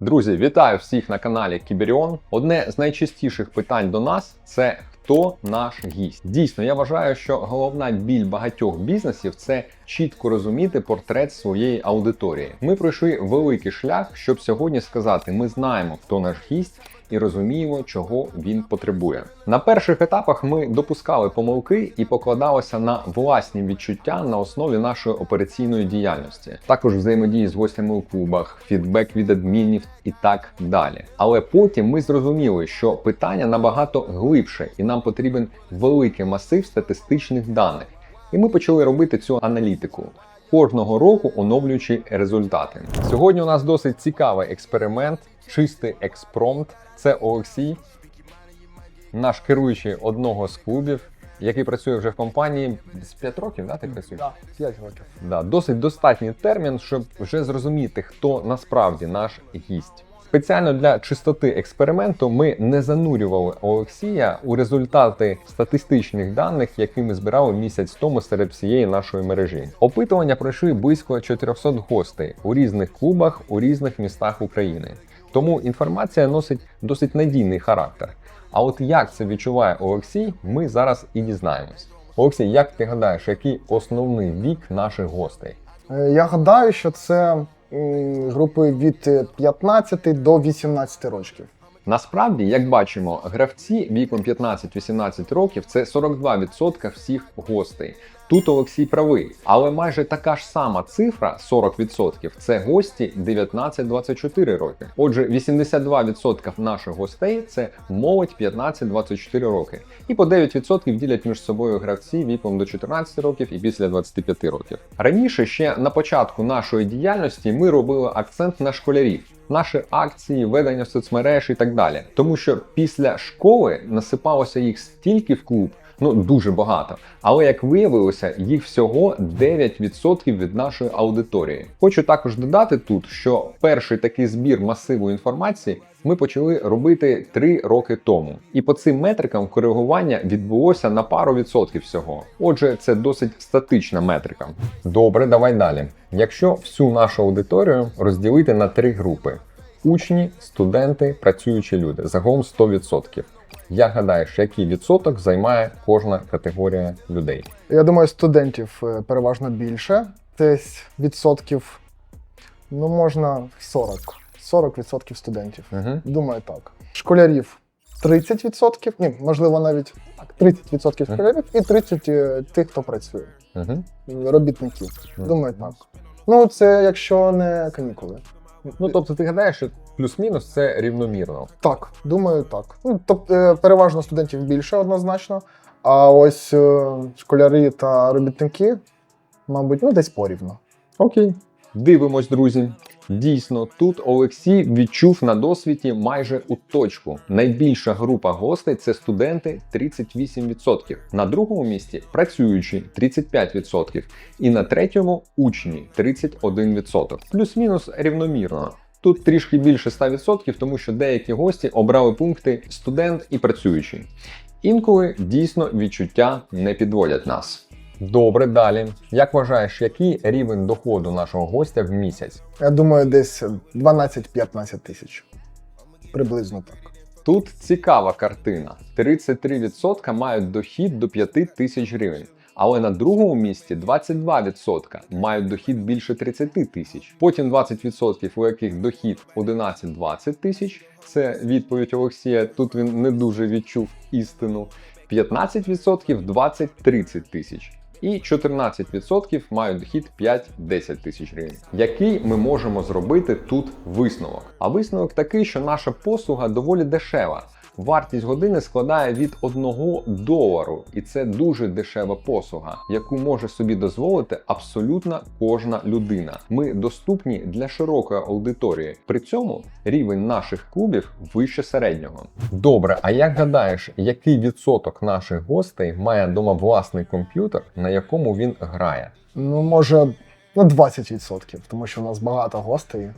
Друзі, вітаю всіх на каналі Кіберіон. Одне з найчастіших питань до нас це хто наш гість. Дійсно, я вважаю, що головна біль багатьох бізнесів це чітко розуміти портрет своєї аудиторії. Ми пройшли великий шлях, щоб сьогодні сказати: ми знаємо, хто наш гість. І розуміємо, чого він потребує. На перших етапах ми допускали помилки і покладалися на власні відчуття на основі нашої операційної діяльності, також взаємодії з гостями у клубах, фідбек від адмінів і так далі. Але потім ми зрозуміли, що питання набагато глибше, і нам потрібен великий масив статистичних даних. І ми почали робити цю аналітику. Кожного року оновлюючи результати. Сьогодні у нас досить цікавий експеримент, чистий експромт. Це Олексій, наш керуючий одного з клубів, який працює вже в компанії з 5 років, да, ти працюєш? Так, 5 років. Да, досить достатній термін, щоб вже зрозуміти, хто насправді наш гість. Спеціально для чистоти експерименту ми не занурювали Олексія у результати статистичних даних, які ми збирали місяць тому серед всієї нашої мережі. Опитування пройшли близько 400 гостей у різних клубах у різних містах України. Тому інформація носить досить надійний характер. А от як це відчуває Олексій, ми зараз і дізнаємось. Олексій, як ти гадаєш, який основний вік наших гостей? Е, Я гадаю, що це групи від е, 15 до 18 років. Насправді, як бачимо, гравці віком 15-18 років це 42% всіх гостей. Тут Олексій правий, але майже така ж сама цифра 40% це гості 19-24 роки. Отже, 82% наших гостей це молодь 15-24 роки. І по 9% ділять між собою гравці віком до 14 років і після 25 років. Раніше ще на початку нашої діяльності ми робили акцент на школярів. Наші акції, ведення соцмереж і так далі. Тому що після школи насипалося їх стільки в клуб, ну дуже багато. Але як виявилося, їх всього 9% від нашої аудиторії. Хочу також додати тут, що перший такий збір масиву інформації ми почали робити 3 роки тому. І по цим метрикам коригування відбулося на пару відсотків всього. Отже, це досить статична метрика. Добре, давай далі. Якщо всю нашу аудиторію розділити на три групи: учні, студенти, працюючі люди, загалом 100%. Як гадаєш, який відсоток займає кожна категорія людей? Я думаю, студентів е, переважно більше. Десь відсотків, ну можна 40. 40% студентів. Угу. Думаю, так. Школярів 30%, ні, можливо, навіть так, 30% школярів і 30% е, тих, хто працює. Угу. Робітників. Мгм. Думаю, так. Ну, це якщо не канікули. Ну тобто, ти гадаєш, що плюс-мінус це рівномірно. Так, думаю, так. Ну, тобто, переважно студентів більше однозначно. А ось е, школяри та робітники, мабуть, ну десь порівну. Окей. Дивимось, друзі. Дійсно, тут Олексій відчув на досвіді майже у точку. Найбільша група гостей це студенти 38%. На другому місці працюючі 35%. І на третьому учні 31%. Плюс-мінус рівномірно. Тут трішки більше 100%, тому що деякі гості обрали пункти студент і працюючий. Інколи дійсно відчуття не підводять нас. Добре, далі. Як вважаєш, який рівень доходу нашого гостя в місяць? Я думаю, десь 12-15 тисяч. Приблизно так. Тут цікава картина: 33% мають дохід до 5 тисяч гривень. Але на другому місці 22% мають дохід більше 30 тисяч. Потім 20%, у яких дохід 11-20 тисяч. Це відповідь Олексія. Тут він не дуже відчув істину. 15% 20-30 тисяч. І 14% мають дохід 5-10 тисяч гривень. Який ми можемо зробити тут висновок? А висновок такий, що наша послуга доволі дешева. Вартість години складає від 1 долару, і це дуже дешева послуга, яку може собі дозволити абсолютно кожна людина. Ми доступні для широкої аудиторії. При цьому рівень наших клубів вище середнього. Добре, а як гадаєш, який відсоток наших гостей має вдома власний комп'ютер, на якому він грає? Ну, може, ну 20%, тому що у нас багато гостей.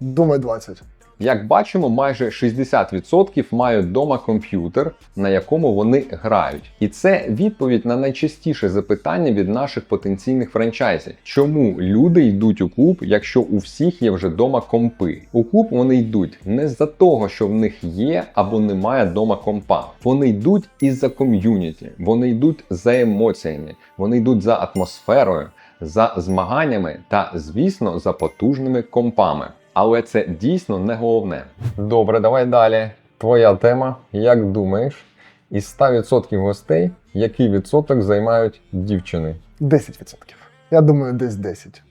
Думаю, 20. Як бачимо, майже 60% мають вдома комп'ютер, на якому вони грають. І це відповідь на найчастіше запитання від наших потенційних франчайзів. Чому люди йдуть у клуб, якщо у всіх є вже вдома компи? У клуб вони йдуть не з-за того, що в них є або немає вдома компа. Вони йдуть із-за ком'юніті, вони йдуть за емоціями, вони йдуть за атмосферою, за змаганнями та, звісно, за потужними компами. Але це дійсно не головне. Добре, давай далі. Твоя тема. Як думаєш, із 100% гостей, який відсоток займають дівчини? 10%. Я думаю, десь 10.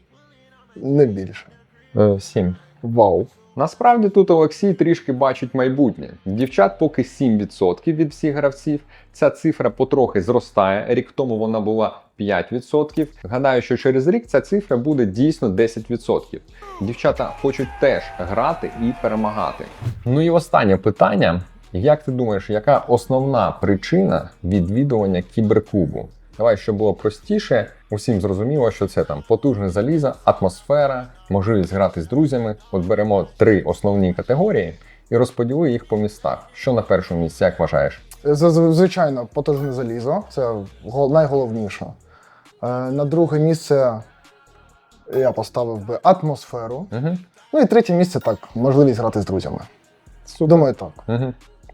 Не більше. Е, 7. Вау. Насправді тут Олексій трішки бачить майбутнє. Дівчат поки 7% від всіх гравців. Ця цифра потрохи зростає. Рік тому вона була 5%. Гадаю, що через рік ця цифра буде дійсно 10%. Дівчата хочуть теж грати і перемагати. Ну і останнє питання: як ти думаєш, яка основна причина відвідування кіберклубу? Давай, щоб було простіше, усім зрозуміло, що це там потужне залізо, атмосфера, можливість грати з друзями. От беремо три основні категорії і розподіли їх по містах. Що на першому місці, як вважаєш? Звичайно, потужне залізо це найголовніше. Е, На друге місце я поставив би атмосферу. Угу. Ну і третє місце так, можливість грати з друзями. Думаю, так. Угу.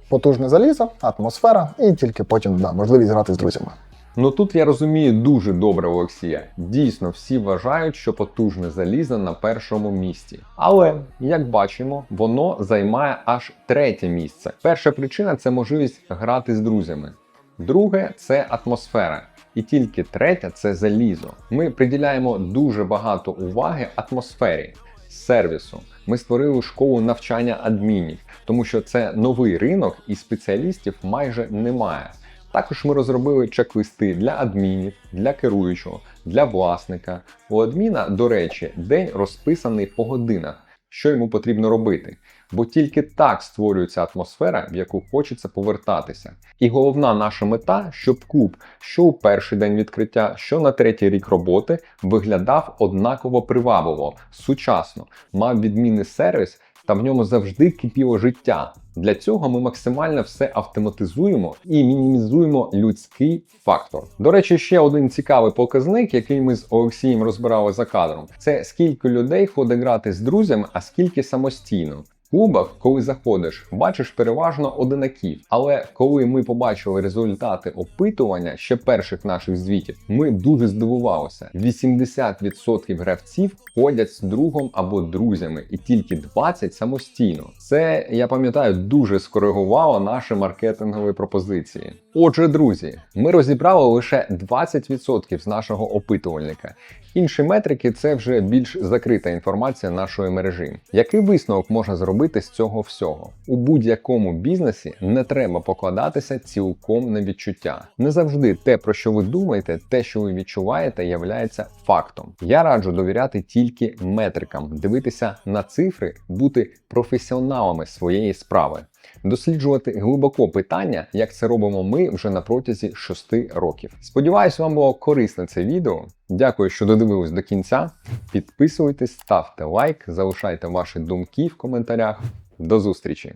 Потужне залізо, атмосфера, і тільки потім да, можливість грати з друзями. Ну тут я розумію дуже добре Олексія. Дійсно, всі вважають, що потужне залізо на першому місці. Але як бачимо, воно займає аж третє місце. Перша причина це можливість грати з друзями. Друге це атмосфера. І тільки третя це залізо. Ми приділяємо дуже багато уваги атмосфері, сервісу. Ми створили школу навчання адмінів, тому що це новий ринок і спеціалістів майже немає. Також ми розробили чек-листи для адмінів, для керуючого, для власника. У адміна, до речі, день розписаний по годинах, що йому потрібно робити. Бо тільки так створюється атмосфера, в яку хочеться повертатися. І головна наша мета, щоб клуб, що у перший день відкриття, що на третій рік роботи, виглядав однаково привабливо, сучасно, мав відмінний сервіс та в ньому завжди кипіло життя. Для цього ми максимально все автоматизуємо і мінімізуємо людський фактор. До речі, ще один цікавий показник, який ми з Олексієм розбирали за кадром, це скільки людей ходить грати з друзями, а скільки самостійно. Клубах, коли заходиш, бачиш переважно одинаків. Але коли ми побачили результати опитування ще перших наших звітів, ми дуже здивувалися: 80% гравців ходять з другом або друзями, і тільки 20% самостійно. Це я пам'ятаю дуже скоригувало наші маркетингові пропозиції. Отже, друзі, ми розібрали лише 20% з нашого опитувальника. Інші метрики це вже більш закрита інформація нашої мережі. Який висновок можна зробити з цього всього? У будь-якому бізнесі не треба покладатися цілком на відчуття. Не завжди те, про що ви думаєте, те, що ви відчуваєте, являється фактом. Я раджу довіряти тільки метрикам, дивитися на цифри, бути професіоналами своєї справи. Досліджувати глибоко питання, як це робимо ми вже на протязі 6 років. Сподіваюсь, вам було корисне це відео. Дякую, що додивились до кінця. Підписуйтесь, ставте лайк, залишайте ваші думки в коментарях. До зустрічі!